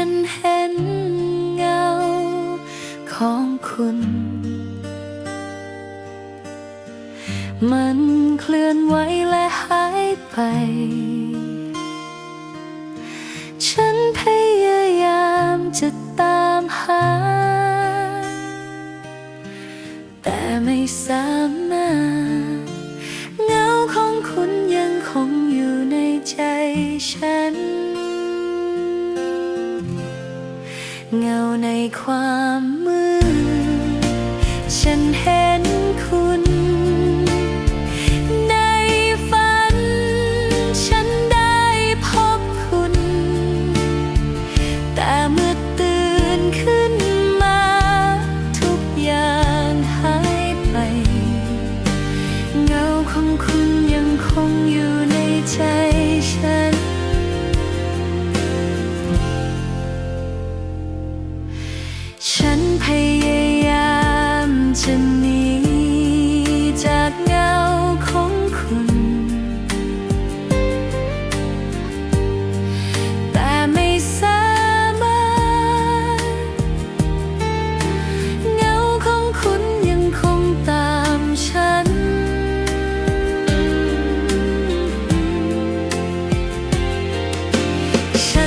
ฉันเห็นเงาของคุณ มันเคลื่อนไหวและหายไป ฉันพยายามจะตามหา แต่ไม่สามารถเงาของคุณยังคงอยู่ในใจฉัน เงาในความมืด ฉั